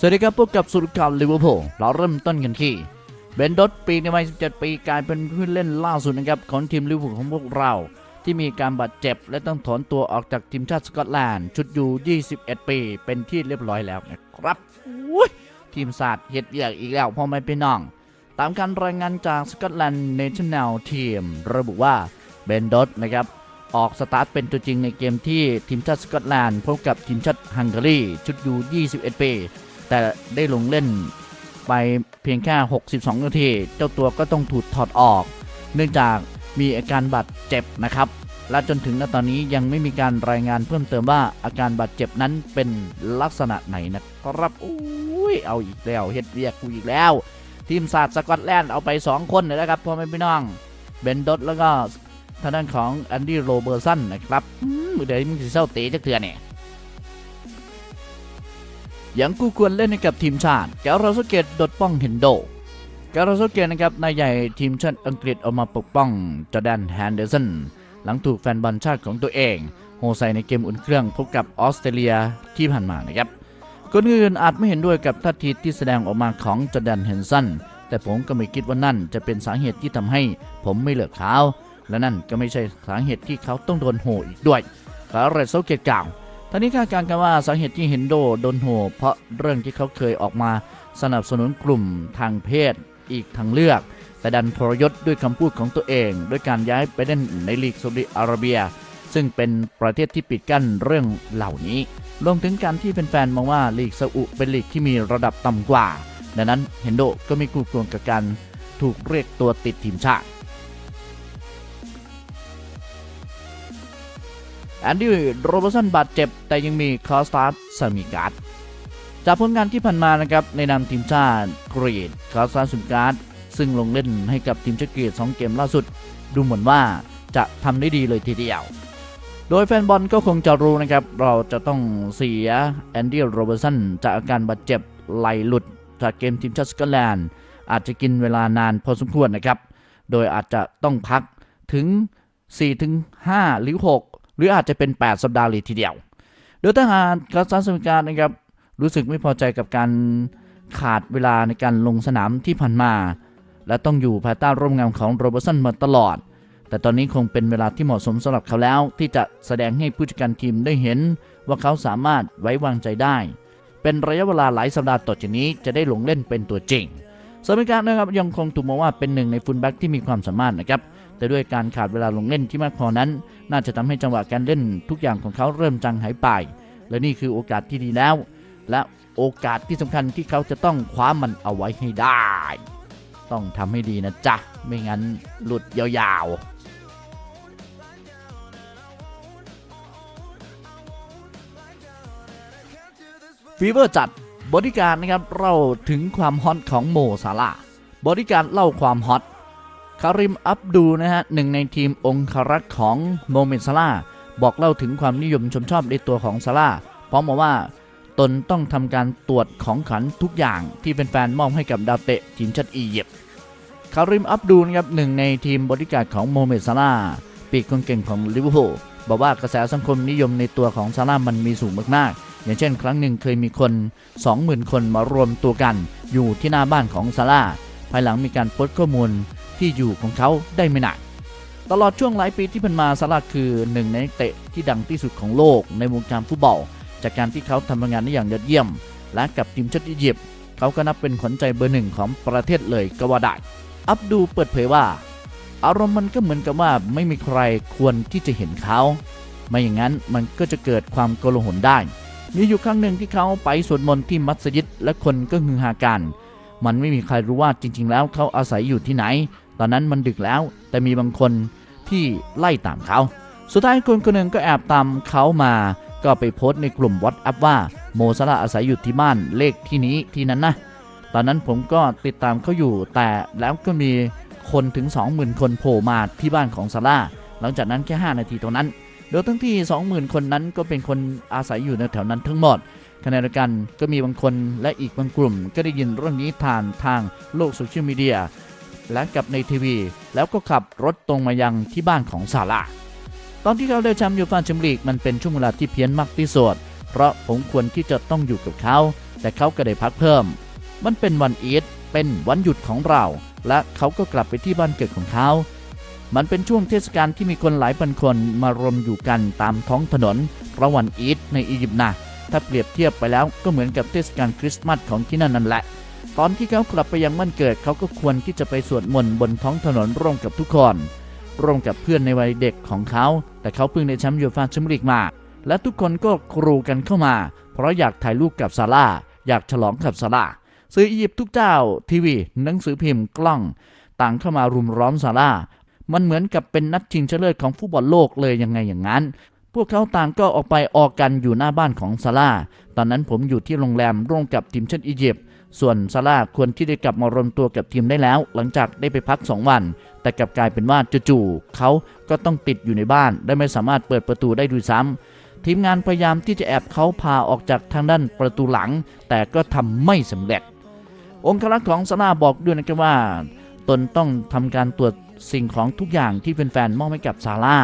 สวัสดีครับพบกับสุดข่าวลิเวอร์พูลเราเริ่มต้นกันที่เบนดอตปีในวัย 17 ปีกลายเป็นผู้เล่นล่าสุดนะครับของทีมลิเวอร์พูลของพวกเรา ที่มีการบาดเจ็บและต้องถอนตัวออกจากทีมชาติสกอตแลนด์ชุดยู21 ปีเป็นที่เรียบร้อยแล้วนะครับทีมศาสตร์เฮ็ดเวียกอีกแล้วพ่อแม่พี่น้อง ตามการรายงานจากสกอตแลนด์เนชั่นแนลทีมระบุว่าเบนดอตนะครับออกสตาร์ทเป็นตัวจริงในเกมที่ทีมชาติสกอตแลนด์พบกับทีมชาติฮังการีชุดยู21 ปี แต่ได้ลงเล่นไปเพียงแค่ 62 นาที เจ้าตัวก็ต้องถูกถอดออก เนื่องจากมีอาการบาดเจ็บนะครับ และจนถึงณตอนนี้ยังไม่มีการรายงานเพิ่มเติมว่าอาการบาดเจ็บนั้นเป็นลักษณะไหนนะครับอุ้ยเอาอีกแล้วเฮ็ดเรียกกูอีกแล้ว ทีมศาสตร์สกอตแลนด์เอาไป 2 คนเลยนะครับพ่อแม่พี่น้องเบนดอตแล้วก็ทางด้านของแอนดี้โรเบอร์สันนะครับเดี๋ยวมึงสิเศร้าเตะจักเถื่อเนี่ย ยังกูควรเล่นให้กับทีมชาติแกราสเกตดดป้องเฮนโดแกราสเกตนะครับนายใหญ่ทีมชาติอังกฤษออกมาปกป้องจอแดนแฮนเดอร์สันหลังถูกแฟนบอลชาติของตัวเองโหใส่ในเกมอุ่นเครื่องพบกับออสเตรเลียที่ผ่านมานะครับคนอื่นอาจไม่เห็นด้วยกับท่าทีที่แสดงออกมาของจอแดนเฮนสันแต่ผมก็ไม่คิดว่านั่นจะเป็นสาเหตุที่ทำให้ผมไม่เลิกเขาและนั่นก็ไม่ใช่สาเหตุที่เขาต้องโดนโหอีกด้วยคาร์เรตโซเกตกล่าว ท่านี้คาดการณ์กันว่าสาเหตุที่เฮนโดโดนโหเพราะเรื่องที่เขาเคยออกมาสนับสนุนกลุ่มทางเพศอีกทางเลือก แต่ดันทรยศด้วยคำพูดของตัวเอง ด้วยการย้ายไปเล่นในลีกซาอุดิอาระเบีย ซึ่งเป็นประเทศที่ปิดกั้นเรื่องเหล่านี้รวมถึงการที่เป็นแฟนๆมองว่าลีกซาอุเป็นลีกที่มีระดับต่ำกว่า ดังนั้นเฮนโดก็ไม่กลัวกลัวกับการถูกเรียกตัวติดทีมชาติ อนดี้โรเบอร์สันบาดเจ็บ แต่ยังมีคอสตาร์สมีการ์ดจากผลงานที่ผ่านมานะครับในนามทีมชาติกรีดคอสตาร์สมีการ์ดซึ่งลงเล่นให้กับทีมชาติกรีด2เกมล่าสุด ดูเหมือนว่าจะทำได้ดีเลยทีเดียว โดยแฟนบอลก็คงจะรู้นะครับ เราจะต้องเสียแอนดี้โรเบอร์สันจากอาการบาดเจ็บไหลหลุดจากเกมทีมชาติสกอตแลนด์อาจจะกินเวลานานพอสมควรนะครับ โดยอาจจะต้องพักถึง 4-5 หรือ 6 หรืออาจจะเป็น 8 สัปดาห์เลยทีเดียว โดยทหารกาซาสมิการนะครับรู้สึกไม่พอใจกับการขาดเวลาในการลงสนามที่ผ่านมา และต้องอยู่ภายใต้ร่มเงาของโรเบอร์สันมาตลอด แต่ตอนนี้คงเป็นเวลาที่เหมาะสมสำหรับเขาแล้ว ที่จะแสดงให้ผู้จัดการทีมได้เห็นว่าเขาสามารถไว้วางใจได้ เป็นระยะเวลาหลายสัปดาห์ต่อจากนี้จะได้ลงเล่นเป็นตัวจริงสมิการนะครับยังคงถูกมองว่าเป็นหนึ่งในฟุตแบ็กที่มีความสามารถนะครับ แต่ด้วยการขาดเวลาลงเล่นที่มากพอนั้น น่าจะทำให้จังหวะการเล่นทุกอย่างของเขาเริ่มจางหายไป และนี่คือโอกาสที่ดีแล้ว และโอกาสที่สำคัญที่เขาจะต้องคว้ามันเอาไว้ให้ได้ ต้องทำให้ดีนะจ๊ะ ไม่งั้นหลุดยาวๆฟีเวอร์จัดบริการนะครับเล่าถึงความฮอตของโมซาลาบริการเล่าความฮอต คาริมอับดูนะฮะหนึ่งในทีมองคารักษ์ของโมเมนซาลาบอกเล่าถึงความนิยมชมชอบในตัวของซาลาพร้อมบอกว่าตนต้องทำการตรวจของขันทุกอย่างที่เป็นแฟนมอบให้กับดาวเตะทีมชาติอียิปต์คาริมอับดูนะครับหนึ่งในทีมบริการของโมเมนซาลาปีกคนเก่งของลิเวอร์พูลบอกว่ากระแสสังคมนิยมในตัวของซาลามันมีสูงมากๆอย่างเช่น ครั้งหนึ่งเคยมีคน 20,000 คนมารวมตัวกัน อยู่ที่หน้าบ้านของซาลาภายหลังมีการโพสต์ข้อมูล ที่อยู่ของเขาได้ไม่นานตลอดช่วงหลายปีที่ผ่านมาซาลาคือหนึ่งในนักเตะที่ดังที่สุดของโลกในวงการฟุตบอล จากการที่เขาทำงานได้อย่างยอดเยี่ยม และกับทีมชาติอียิปต์เขาก็นับเป็นขวัญใจเบอร์หนึ่งของประเทศเลยก็ว่าได้ อับดูเปิดเผยว่า อารมณ์มันก็เหมือนกับว่าไม่มีใครควรที่จะเห็นเขา ไม่อย่างนั้นมันก็จะเกิดความโกลาหลได้ มีอยู่ครั้งหนึ่งที่เขาไปสวดมนต์ที่มัสยิดและคนก็ฮือฮากัน มันไม่มีใครรู้ว่าจริง ๆ แล้วเขาอาศัยอยู่ที่ไหน ตอนนั้นมันดึกแล้ว แต่มีบางคนที่ไล่ตามเขา สุดท้ายคนคนหนึ่งก็แอบตามเขามา ก็ไปโพสต์ในกลุ่มวอตแอปว่าโมซาลาอาศัยอยู่ที่บ้านเลขที่นี้ที่นั้นนะ ตอนนั้นผมก็ติดตามเขาอยู่ แต่แล้วก็มีคนถึง 20,000 คนโผล่มาที่บ้านของซาร่าห์หลังจากนั้นแค่ 5 นาทีเท่านั้น โดยทั้งที่ 20,000 คนนั้นก็เป็นคนอาศัยอยู่ในแถวนั้นทั้งหมดขณะเดียวกันก็มีบางคนและอีกบางกลุ่ม ก็ได้ยินเรื่องนี้ผ่านทางโลกโซเชียลมีเดีย และกับในทีวี แล้วก็ขับรถตรงมายังที่บ้านของซาร่าตอนที่เขาได้แชมป์ยูฟ่าแชมเปี้ยนลีกมันเป็นช่วงเวลาที่เพี้ยนมากที่สุดเพราะผมควรที่จะต้องอยู่กับเขา แต่เขาก็ได้พักเพิ่ม มันเป็นวันอีทเป็นวันหยุดของเรา และเขาก็กลับไปที่บ้านเกิดของเขา มันเป็นช่วงเทศกาลที่มีคนหลายพันคนมารวมอยู่กันตามท้องถนนระหว่างอีทในอียิปต์นะถ้าเปรียบเทียบไปแล้วก็เหมือนกับเทศกาลคริสต์มาสของที่นั่นนั่นแหละ ตอนที่เขากลับไปยังบ้านเกิดเขาก็ควรที่จะไปสวดมนต์บนท้องถนนร่วมกับทุกคนร่วมกับเพื่อนในวัยเด็กของเขา แต่เขาเพิ่งได้แชมป์ยูฟ่าแชมเปี้ยนลีกมา และทุกคนก็กรูกันเข้ามา เพราะอยากถ่ายรูปกับซาร่าอยากฉลองกับซาร่าห์สื่ออียิปต์ทุกเจ้า ทีวี หนังสือพิมพ์กล้อง ต่างเข้ามารุมร้อมซาร่ามันเหมือนกับเป็นนัดชิงชนะเลิศของฟุตบอลโลกเลยยังไงอย่างนั้น พวกเขาต่างก็ออกไปออกกันอยู่หน้าบ้านของซาร่าตอนนั้นผมอยู่ที่โรงแรมร่วมกับทีมชาติอียิปต์ ส่วนซาร่าควรที่จะกลับมารวมตัวกับทีมได้แล้ว หลังจากได้ไปพัก 2 วัน แต่กลับกลายเป็นว่าจู่ๆเขาก็ต้องติดอยู่ในบ้าน ได้ไม่สามารถเปิดประตูได้ด้วยซ้ำทีมงานพยายามที่จะแอบเขาพาออกจากทางด้านประตูหลัง แต่ก็ทำไม่สำเร็จ องค์รักษ์ของซาร่าบอกด้วยนะครับว่า ตนต้องทำการตรวจสิ่งของทุกอย่างที่แฟนๆมอบให้กับซาร่า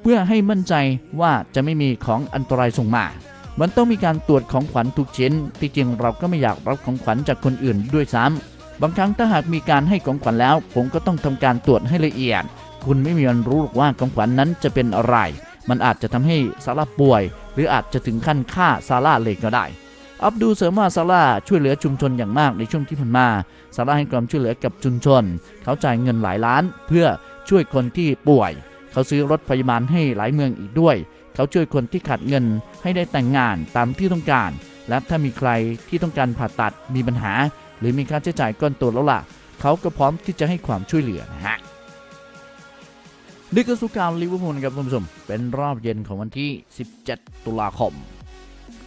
เพื่อให้มั่นใจว่าจะไม่มีของอันตรายส่งมา มันต้องมีการตรวจของขวัญทุกชิ้น ที่จริงเราก็ไม่อยากรับของขวัญจากคนอื่นด้วยซ้ำบางครั้งถ้าหากมีการให้ของขวัญแล้ว ผมก็ต้องทำการตรวจให้ละเอียด คุณไม่มีวันรู้หรอกว่าของขวัญนั้นจะเป็นอะไร มันอาจจะทำให้ซาร่าป่วย หรืออาจจะถึงขั้นฆ่าซาร่าเลยก็ได้อับดูเสริมว่าซาร่าช่วยเหลือชุมชนอย่างมากในช่วงที่ผ่านมาซาร่าให้ความช่วยเหลือกับชุมชน เขาจ่ายเงินหลายล้าน เพื่อช่วยคนที่ป่วย เขาซื้อรถพยาบาลให้หลายเมืองอีกด้วย เขาช่วยคนที่ขาดเงินให้ได้แต่งงานตามที่ต้องการ และถ้ามีใครที่ต้องการผ่าตัดมีปัญหา หรือมีค่าใช้จ่ายก้อนโตแล้วล่ะ เขาก็พร้อมที่จะให้ความช่วยเหลือนะฮะนี่ก็สุการลิเวอร์พูลนะครับคุณผู้ชม เป็นรอบเย็นของวันที่ 17 ตุลาคม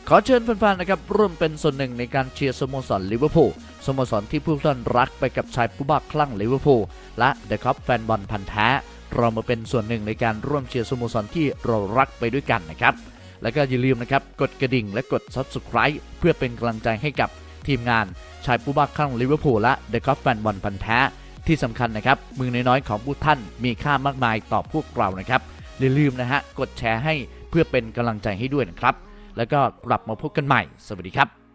ขอเชิญแฟนๆนะครับร่วมเป็นส่วนหนึ่งในการเชียร์สโมสรลิเวอร์พูลสโมสรที่ผู้ท่านรักไปกับชายผู้บ้าคลั่งลิเวอร์พูลและเดอะคัพแฟนบอลพันธ์แท้ เรามาเป็นส่วนหนึ่งในการร่วมเชียร์สโมสรที่เรารักไปด้วยกันนะครับ แล้วก็อย่าลืมนะครับกดกระดิ่งและกด Subscribe เพื่อเป็นกำลังใจให้กับทีมงานชายผู้บ้าคลั่งลิเวอร์พูลและเดอะคัพแฟนบอลพันแท้ที่สำคัญนะครับมือน้อยๆของผู้ท่านมีค่ามากมายต่อพวกเรานะครับอย่าลืมนะฮะกดแชร์ให้เพื่อเป็นกำลังใจให้ด้วยนะครับ แล้วก็กลับมาพบกันใหม่ สวัสดีครับ